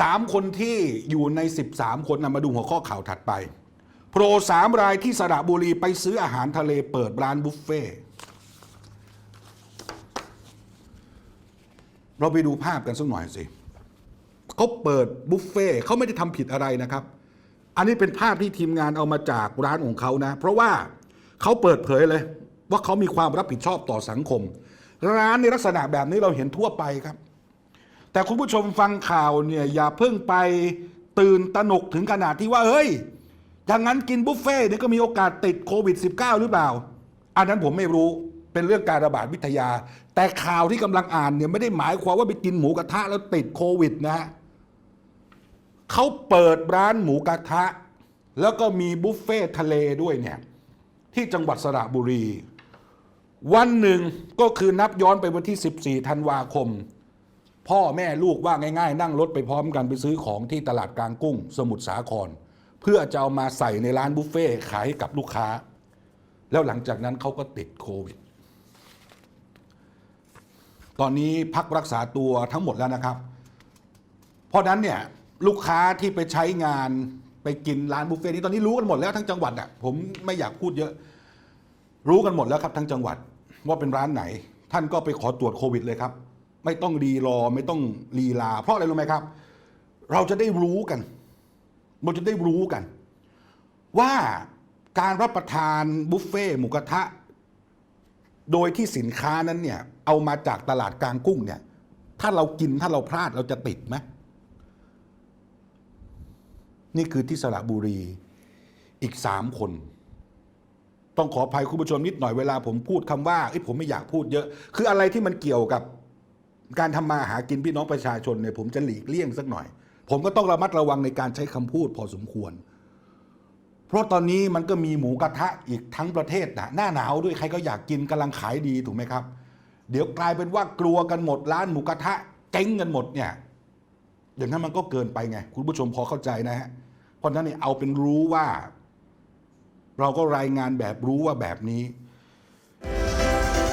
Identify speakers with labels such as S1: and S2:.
S1: สามคนที่อยู่ใน 13 คนนะมาดูหัวข้อข่าวถัดไป โปรสามรายที่สระบุรีไปซื้ออาหารทะเลเปิดร้านบุฟเฟ่เราไปดูภาพกันสักหน่อยสิเขาเปิดบุฟเฟ่เขาไม่ได้ทำผิดอะไรนะครับ อันนี้เป็นภาพที่ทีมงานเอามาจากร้านของเขานะ เพราะว่าเขาเปิดเผยเลยว่าเขามีความรับผิดชอบต่อสังคม ร้านในลักษณะแบบนี้เราเห็นทั่วไปครับ แต่คุณผู้ชมฟังข่าวเนี่ยอย่าเพิ่งไปตื่นตระหนกถึงขนาดที่ว่าเฮ้ยอย่างนั้นกินบุฟเฟ่ต์เนี่ยก็มีโอกาสติดโควิด -19 หรือเปล่า อันนั้นผมไม่รู้เป็นเรื่องการระบาดวิทยา แต่ข่าวที่กำลังอ่านเนี่ยไม่ได้หมายความว่าไปกินหมูกระทะแล้วติดโควิดนะฮะเขาเปิดร้านหมูกระทะ แล้วก็มีบุฟเฟ่ต์ทะเลด้วยเนี่ยที่จังหวัดสระบุรี วันหนึ่งก็คือนับย้อนไปวันที่ 14 ธันวาคม พ่อแม่ลูกว่าง่ายๆ นั่งรถไปพร้อมกันไปซื้อของที่ตลาดกลางกุ้ง สมุทรสาคร เพื่อจะเอามาใส่ในร้านบุฟเฟ่ขายให้กับลูกค้า แล้วหลังจากนั้นเขาก็ติดโควิด ตอนนี้พักรักษาตัวทั้งหมดแล้วนะครับ เพราะนั้นเนี่ยลูกค้าที่ไปใช้งานไปกินร้านบุฟเฟ่ต์นี้ตอนนี้รู้กันหมดแล้วทั้งจังหวัดอะผมไม่อยากพูดเยอะ รู้กันหมดแล้วครับทั้งจังหวัดว่าเป็นร้านไหน ท่านก็ไปขอตรวจโควิดเลยครับ ไม่ต้องรีรอไม่ต้องลีลา เพราะอะไรรู้ไหมครับ เราจะได้รู้กันเราจะได้รู้กัน ว่าการรับประทานบุฟเฟ่หมูกระทะ โดยที่สินค้านั้นเนี่ยเอามาจากตลาดกลางกุ้งเนี่ย ถ้าเรากินถ้าเราพลาดเราจะติดไหมนี่คือที่สระบุรีอีกสามคน ต้องขออภัยคุณผู้ชมนิดหน่อยเวลาผมพูดคำว่าเอ้ผมไม่อยากพูดเยอะ คืออะไรที่มันเกี่ยวกับ การทำมาหากินพี่น้องประชาชนเนี่ยผมจะหลีกเลี่ยงสักหน่อย ผมก็ต้องระมัดระวังในการใช้คำพูดพอสมควร เพราะตอนนี้มันก็มีหมูกระทะอีกทั้งประเทศนะหน้าหนาวด้วยใครก็อยากกินกำลังขายดีถูกไหมครับ เดี๋ยวกลายเป็นว่ากลัวกันหมดร้านหมูกระทะเจ๊งกันหมดเนี่ยอย่างนั้นมันก็เกินไปไง คุณผู้ชมพอเข้าใจนะฮะเพราะฉะนั้นเนี่ยเอาเป็นรู้ว่า เราก็รายงานแบบรู้ว่าแบบนี้